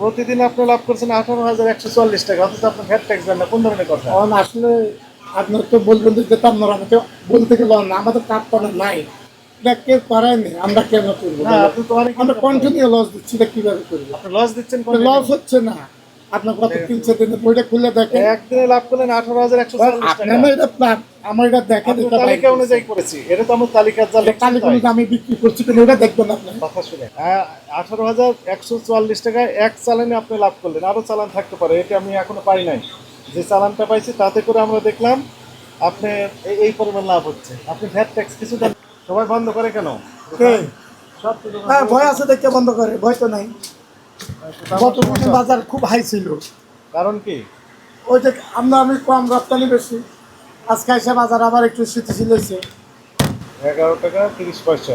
প্রতিদিন আপনি লাভ করছেন আঠারো হাজার একশো চল্লিশ টাকা অথচ আপনার ভ্যাট ট্যাক্স দেন না কোন ধরনের কথা? কারণ আসলে আপনার তো বলবেন যে যেতাম না আমাকে বলতে গেল না আমাদের কাজ করার নাই। এটা আমরা কেন করব? আমরা কন্টিনিউ লস দিচ্ছি এটা কীভাবে করব? আপনি লস দিচ্ছেন লস হচ্ছে না। আপনার কত তিনশো দিনে বইটা খুলে দেখেন। একদিনে লাভ করলেন আঠারো হাজার একশো আপনার এটা প্ল্যান আমার এটা দেখেন আপনি তালিকা অনুযায়ী করেছি এটা তো আমার আমি বিক্রি করছি কিন্তু ওটা দেখবেন আপনি। কথা শুনে। আঠারো হাজার একশো চুয়াল্লিশ টাকায় এক চালানে আপনি লাভ করলেন আরও চালান থাকতে পারে এটা আমি এখনও পাই নাই। যে চালানটা পাইছি তাতে করে আমরা দেখলাম আপনি এই- পরিমাণ লাভ হচ্ছে। আপনি ভ্যাট ট্যাক্স কিছু সবাই বন্ধ করে কেন? সব হ্যাঁ ভয় আছে দেখতে বন্ধ করে ভয় তো নাই। গত? বাজার খুব হাই ছিল। কারণ কি? ওই যে আমরা আমি কম রপ্তানি বেশি। আজকে এসে বাজার আবার একটু স্থিতিশীল হয়েছে। এগারো টাকা তিরিশ পয়সা।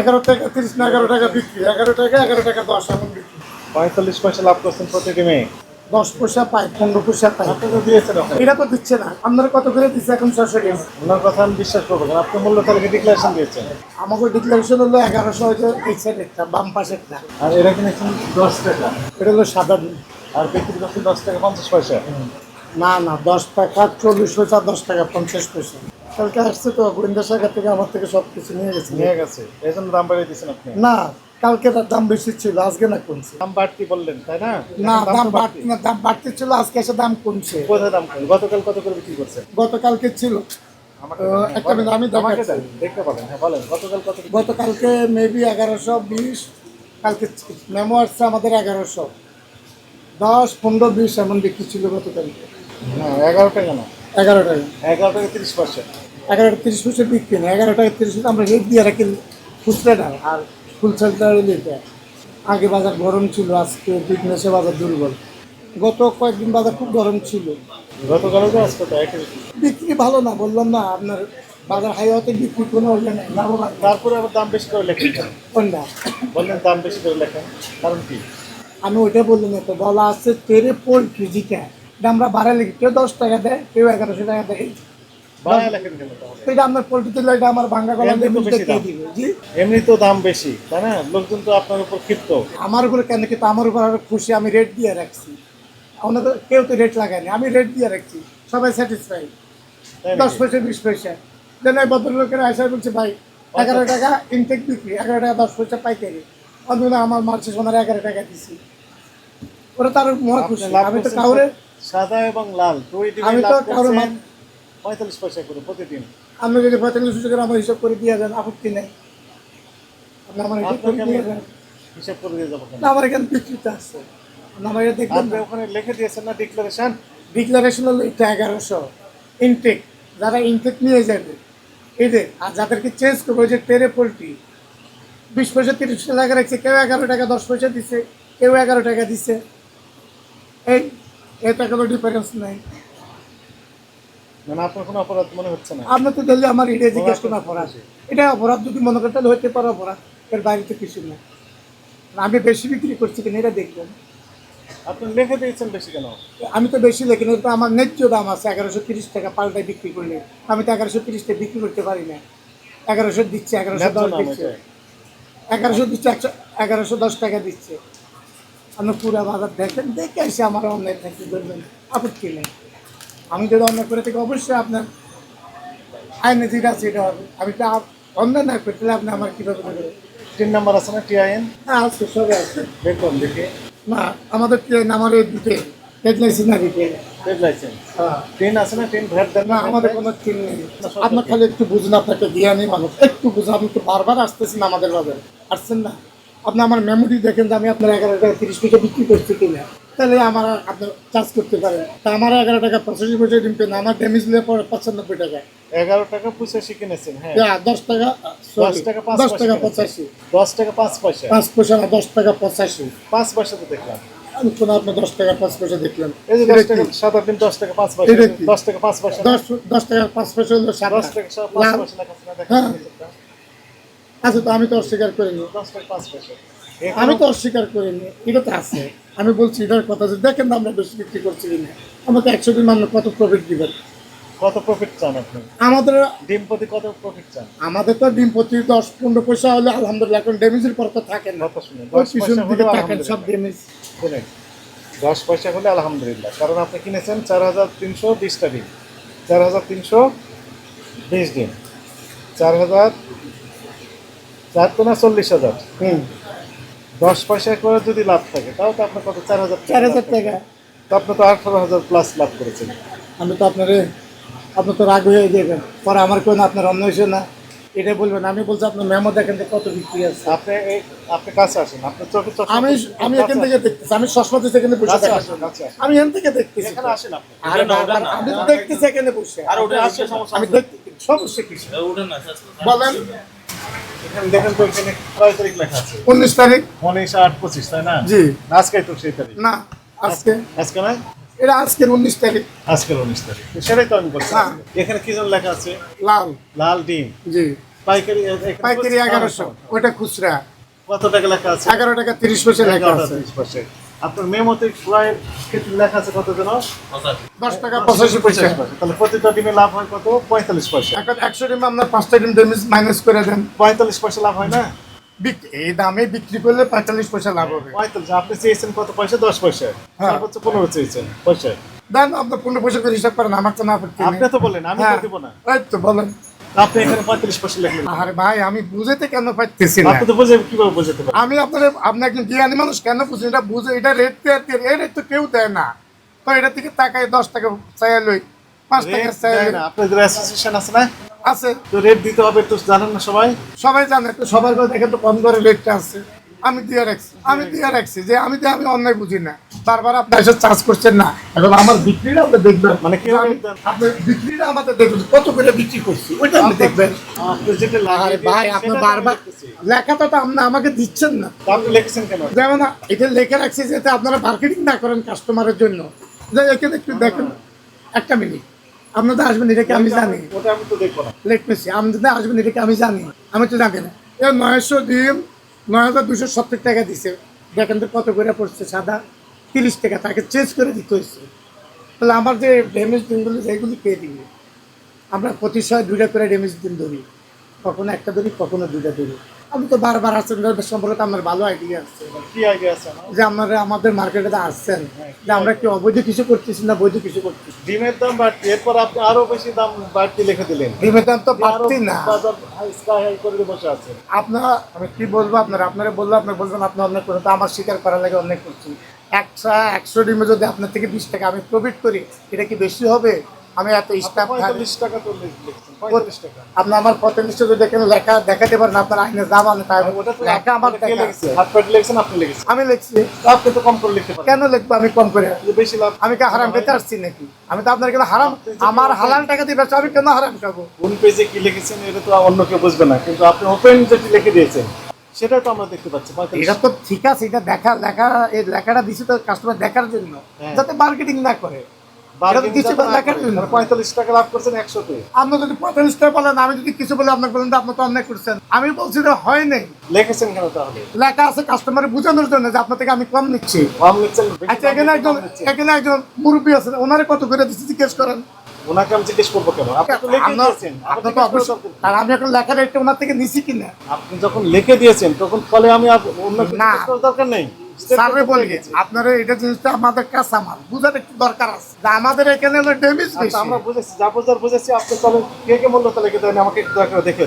এগারো টাকা তিরিশ না এগারো টাকা বিক্রি। এগারো টাকা এগারো টাকা দশ এমন বিক্রি। পঁয়তাল্লিশ পয়সা লাভ করছেন প্রতিটি মেয়ে। দশ পয়সা পাই পনেরো পয়সা পাই দিয়েছেন এটা তো দিচ্ছে না। আপনারা কত করে দিচ্ছে এখন ছশো টাকা ওনার কথা আমি বিশ্বাস করব আপনি মূল্য তালিকা ডিক্লারেশন দিয়েছেন। আমাকে ডিক্লারেশন হলো এগারোশো হচ্ছে এই সাইডেরটা বাম পাশেরটা আর এরা কিনেছেন দশ টাকা। এটা হলো সাদা দিন আর বিক্রি করছেন দশ টাকা পঞ্চাশ পয়সা? না না দশ টাকা চল্লিশ পয়সা দশ টাকা পঞ্চাশ পয়সা। কালকে আসছে তো গোয়েন্দা শাখা থেকে আমার থেকে সব কিছু নিয়ে গেছে। নিয়ে গেছে। এই জন্য দাম বাড়িয়ে দিচ্ছেন আপনি? না কালকে তার দাম বেশি ছিল আজকে না কমছে? দাম বাড়তি বললেন তাই না? না দাম বাড়তি। না দাম বাড়তি ছিল আজকে এসে দাম কমছে। কোথায় দাম কম গতকাল কত করে বিক্রি করছেন? গতকালকে ছিল। হ্যাঁ, একটা মিনিট আমি দেখতে হ্যাঁ বলেন গতকাল কত গতকালকে মেবি এগারোশো বিশ কালকে মেমো আসছে আমাদের এগারোশো। দশ পনেরো বিশ এমন বিক্রি ছিল গতকালকে। না এগারো টাকা না এগারো টাকা এগারো টাকা তিরিশ পয়সা এগারো টাকা তিরিশ পয়সা বিক্রি না এগারো টাকা তিরিশ পয়সা আমরা রেট দিয়ে রাখি খুচরাটা। আর ফুলসেলটা এটা আগে বাজার গরম ছিল আজকে বিজনেসে বাজার দুর্বল। গত কয়েকদিন বাজার খুব গরম ছিল। গতকালও তো আজকে তো একই। বিক্রি। ভালো না বললাম না আপনার বাজার হাই হতে বিক্রি কোনো ইয়ে নেই লাভবান। না। তারপরে আবার দাম বেশি করে লেখেন? কোনটা? বললেন দাম বেশি করে লেখেন কারণ কি? আমি ওইটা বললাম না তো বলা আছে তেরে পোলট্রি যেটা এটা আমরা বাড়ালে কেউ দশ টাকা দেয় কেউ এগারোশো টাকা দেয়। এটা আপনার পোলট্রি দিলে এটা আমার ভাঙ্গা গলা এমনি তো বেশি কে দাম। দিবে জি? এমনি তো দাম বেশি তাই না? লোকজন তো আপনার উপর ক্ষিপ্ত। আমার উপরে কেন কিন্তু আমার উপর আরও খুশি আমি রেট দিয়ে রাখছি। ওনাদের কেউ তো রেট লাগায়নি আমি রেট দিয়ে রাখছি। সবাই স্যাটিসফাই দশ পয়সা বিশ পয়সা। এই ভদ্রলোকের আসা বলছে ভাই এগারো টাকা ইনটেক বিক্রি এগারো টাকা দশ পয়সা পাইকারি। অন্তত আমার মার্চে সোনার এগারো টাকা দিছি। ওরা তার মহা খুশি। আমি তো কাউরে সাদা এবং লাল আমি তো মান- পঁয়তাল্লিশ পয়সা করে প্রতিদিন। আপনি যদি পঁয়তাল্লিশ টাকা আমার হিসাব করে দিয়ে যান আপত্তি নেই। আপনি আমার হিসাব করে দিয়ে যান। হিসাব করে দিয়ে যাব না, আমার এখানে বিক্রিতে আছে। আমার এটা দেখবেন ওখানে লিখে দিয়েছেন না ডিক্লারেশন ডিক্লারেশন হলো এটা এগারোশো। ইনটেক যারা ইনটেক নিয়ে যাবে এদের আর যাদেরকে চেঞ্জ করব যে টেরে পোলট্রি বিশ পয়সা তিরিশ টাকা রাখছে কেউ এগারো টাকা দশ পয়সা দিছে কেউ এগারো টাকা দিছে। এই এই টাকারও ডিফারেন্স নাই। মানে আপনার কোনো অপরাধ মনে হচ্ছে না? আপনার তো আমার এটা জিজ্ঞেস অপরাধ। এটা অপরাধ যদি মনে তাহলে হতে পারে অপরাধ এর বাইরে তো কিছু না। আমি বেশি বিক্রি করছি কিনা এটা দেখবেন। আপনি লিখে দিয়েছেন বেশি কেন? আমি তো বেশি লেখি না আমার ন্যায্য দাম আছে এগারোশো তিরিশ টাকা পাল্টায় বিক্রি করলে। আমি তো এগারোশো তিরিশ টাকা বিক্রি করতে পারি না। এগারোশো দিচ্ছে এগারোশো দশ দিচ্ছে। এগারোশো দিচ্ছে একশো এগারোশো দশ টাকা দিচ্ছে। আপনি পুরো বাজার দেখেন দেখে এসে আমার অনলাইন থাকতে ধরবেন। আপত্তি নেই। আমি যদি অন্যায় করে থাকি অবশ্যই আপনার আইনে যেটা আছে এটা হবে। আমি তো অন্যায় না করতে হলে আপনি আমার কীভাবে দেবেন তিন নাম্বার আছে না টিআইএন? হ্যাঁ আছে সবে আছে। দেখুন দেখি। না আমাদের ট্রেন আমার এই দুটো হেডলাইন্স না দিতে। ট্রেড লাইসেন্স হ্যাঁ। ট্রেন আছে না ট্রেন ভ্যাট দেন না? আমাদের কোনো ট্রেন নেই। আপনার খালি একটু বুঝুন আপনাকে জ্ঞানী মানুষ। একটু বুঝুন আপনি তো বারবার আসতেছেন আমাদের বাজারে। আসছেন না। আপনি আমার মেমোরি দেখেন যে আমি আপনার এগারো টাকা তিরিশ পয়সা বিক্রি করছি কিনা। তাহলে আমার আপনি চার্জ করতে পারেন তা আমার এগারো টাকা পঁচাশি পয়সা দিন না আমার ড্যামেজ নিয়ে পড়ে পঁচানব্বই টাকা। এগারো টাকা পঁচাশি কিনেছেন হ্যাঁ। দশ টাকা দশ টাকা পাঁচ দশ টাকা পঁচাশি। দশ টাকা পাঁচ পয়সা। পাঁচ পয়সা না দশ টাকা পঁচাশি। পাঁচ পয়সা তো দেখলাম। আমি কোনো আপনার দশ টাকা পাঁচ পয়সা দেখলাম। এই যে দশ টাকা সাত আট দিন দশ টাকা পাঁচ পয়সা। দশ টাকা পাঁচ পয়সা। দশ দশ টাকা পাঁচ পয়সা হলো সাদা দশ টাকা পাঁচ। পয়সা হ্যাঁ। আচ্ছা তো আমি তো অস্বীকার করিনি। দশ টাকা পাঁচ পয়সা। আমি তো অস্বীকার করিনি। এটা তো আছে। আমি বলছি এটার কথা যে দেখেন না আমরা বেশি বিক্রি করছি কিনা। আমাকে একশো দিন মানুষ কত প্রফিট দিবেন? কত প্রফিট চান আপনি? আমাদের ডিম প্রতি কত প্রফিট চান? আমাদের তো ডিম প্রতি দশ পনেরো পয়সা হলে আলহামদুলিল্লাহ এখন ড্যামেজের পর তো থাকে না। পিছন দিকে থাকেন সব ড্যামেজ শুনেন দশ পয়সা হলে আলহামদুলিল্লাহ কারণ আপনি কিনেছেন চার হাজার তিনশো বিশটা ডিম। চার হাজার তিনশো বিশ ডিম। চার হাজার চার তো না চল্লিশ হাজার। হুম। দশ পয়সা করে যদি লাভ থাকে তাও তো আপনার কত? চার হাজার চার হাজার টাকা। তো আপনি তো আঠারো হাজার প্লাস লাভ করেছেন। আমি তো আপনার আপনি তো রাগ হয়ে দেবেন পরে আমার কোনো আপনার অন্য হয়েছে না। এটা বলবেন আমি বলছি আপনার মেমো দেখেন যে কত বিক্রি আছে। আপনি এই আপনি কাছে আসেন আপনার চোখে চোখ আমি আমি এখান থেকে দেখতেছি আমি সসমাতে সেখানে বসে আমি এখান থেকে দেখতেছি। এখানে আসেন আপনি। আরে আমি তো দেখতেছি এখানে বসে। আর ওটা আসে সমস্যা আমি দেখতে সমস্যা কিছু বলেন। এখানে দেখেন তো এখানে কয় তারিখ লেখা আছে? উনিশ তারিখ। উনিশ আট পঁচিশ তাই না? জি। আজকে তো সেই তারিখ। না আজকে। আজকে না এটা আজকের উনিশ তারিখ। আজকের উনিশ তারিখ। সেটাই তো আমি বলছি। এখানে কি জন লেখা আছে? লাল। লাল ডিম। জি। পাইকারি পাইকারি এগারোশো। ওটা খুচরা। কত টাকা লেখা আছে? এগারো টাকা তিরিশ পয়সা লেখা আছে। তিরিশ পাশে আপনার মেমোতে ফ্রাইয়ের ক্ষেত্রে লেখা আছে কত যেন? দশ টাকা পঁচাশি পয়সা। তাহলে প্রতিটা ডিমে লাভ হয় কত? পঁয়তাল্লিশ পয়সা। এখন একশো ডিম আপনার পাঁচটা ডিম ড্যামেজ মাইনাস করে দেন। পঁয়তাল্লিশ পয়সা লাভ হয় না? এই দামে বিক্রি করলে পঁয়তাল্লিশ পয়সা লাভ হবে। পঁয়তাল্লিশ আপনি চেয়েছেন কত পয়সা? দশ পয়সা। হ্যাঁ। সর্বোচ্চ পনেরো চেয়েছেন পয়সা। দেন আপনার পনেরো পয়সা করে হিসাব করেন আমার তো না। আপনি তো বললেন আমি হ্যাঁ, তো দিব না। এই তো বলেন। আপনি এখানে পঁয়তাল্লিশ পয়সা লিখলেন আরে ভাই আমি বুঝাতে কেন পারতেছি না? আপনি তো বুঝে কীভাবে বুঝতে পারেন আমি আপনার আপনি একজন জ্ঞানী মানুষ কেন বুঝছেন এটা বুঝে এটা রেট এই রেট তো কেউ দেয় না। তো এটা থেকে টাকায় দশ টাকা চাইয়া লই পাঁচ টাকা রেট চাই লই। আপনাদের অ্যাসোসিয়েশন আছে না? আছে। তো রেট দিতে হবে তো জানেন না সবাই? সবাই জানে তো সবার দেখেন তো কম করে রেটটা আছে। আমি দিয়ে রাখছি আমি দিয়ে রাখছি। যে আমি দিয়ে আমি অন্যায় বুঝি না। বারবার আপনার এসে চার্জ করছেন না। এখন আমার বিক্রিটা আপনি দেখবেন মানে কীভাবে আমি- আপনি বিক্রিটা আমাদের দেখবেন কত করে বিক্রি করছি ওইটা আপনি দেখবেন। যেটা আরে ভাই দিয়েছেন, আপনি বারবার লেখাটা তো আপনি আমাকে দিচ্ছেন না। আপনি লিখেছেন কেন? যেমন এটা লেখা রাখছি যাতে আপনারা মার্কেটিং না করেন কাস্টমারের জন্য। যে এখানে একটু দেখেন একটা মিনিট আপনাদের আসবেন এটাকে আমি জানি? ওটা আমি তো দেখব না। লেট মেসি আপনাদের আসবেন এটাকে আমি জানি? আমি তো জানি না। এ নয়শো ডিম নয় হাজার দুশো সত্তর টাকা দিছে। দেখেন তো কত করে পড়ছে, সাদা তিরিশ টাকা, তাকে চেঞ্জ করে দিতে হয়েছে। তাহলে আমার যে ড্যামেজ দিনগুলো যেগুলি পেয়ে দিবে, আমরা প্রতি সময় দুইটা করে ড্যামেজ দিন ধরি। কখনো একটা ধরি, কখনো দুইটা ধরি। আমি তো বারবার আসছেন সম্পর্কে আমার ভালো আইডিয়া আছে। কি আইডিয়া আছে যে আপনারা আমাদের মার্কেটে আসছেন। যে আমরা কি অবৈধ কিছু করতেছি না বৈধ কিছু করতেছি? ডিমের দাম বাড়তি এরপর আপনি আরও বেশি দাম বাড়তি লিখে দিলেন। ডিমের দাম তো বাড়তি না। করে বসে আছে আপনারা আমি কি বলব আপনারা? আপনারা বলব আপনার বলবেন আপনি অনেক করে তো আমার স্বীকার করার লাগে অনেক করছি। একশো একশো ডিমে যদি আপনার থেকে বিশ টাকা আমি প্রফিট করি এটা কি বেশি হবে? আমি এত স্টাফ টাকা টাকা। আপনি আমার পঁয়তাল্লিশ যদি দেখেন লেখা দেখাতে পারেন আপনার আইনের দাম আমি তাই লেখা আমার লিখছেন? আপনি লিখেছেন? আমি লিখছি। আপনি তো কম করে লিখতে পারেন। কেন লিখব? আমি কম করে। বেশি লাভ আমি কি হারাম খেতে আসছি নাকি? আমি তো আপনার কেন হারাম আমার হালাল টাকা দিয়ে ব্যবসা আমি কেন হারাম খাব? কোন পেজে কি লিখেছেন এটা তো অন্য কেউ বুঝবে না কিন্তু আপনি ওপেন যেটি লিখে দিয়েছেন সেটা তো আমরা দেখতে পাচ্ছি এটা তো ঠিক আছে এটা দেখা লেখা এই লেখাটা দিছি তো কাস্টমার দেখার জন্য হ্যাঁ। যাতে মার্কেটিং না করে। পঁয়তাল্লিশ টাকা লাভ করছেন একশোতে। আপনি যদি পঁয়তাল্লিশ টাকা বলেন আমি যদি কিছু বলে আপনাকে বলেন আপনি তো অন্যায় করছেন। আমি বলছি যে হয় নাই। লিখেছেন কেন তাহলে? লেখা আছে কাস্টমারে বোঝানোর জন্য যে আপনার থেকে আমি কম নিচ্ছি। কম বেশি আচ্ছা এখানে একজন এখানে একজন মুরব্বী আছে ওনারে কত করে দিচ্ছি জিজ্ঞেস করেন। ওনাকে আমি জিজ্ঞেস করব কেন? আপনি তো লিখে দিয়েছেন। আপনি তো অবশ্যই আর আমি এখন ওনার থেকে নিছি কিনা? আপনি যখন লিখে দিয়েছেন তখন ফলে আমি আর অন্য দরকার নেই। স্যারে বলি আপনারা এটা জিনিসটা আমাদের কাছে আমার বুঝার একটু দরকার আছে। যে আমাদের এখানে ড্যামেজ আচ্ছা আমরা বুঝেছি যা বুঝার বুঝেছি আপনি তাহলে কে কে মূল্য তাহলে আমাকে একটু দেখে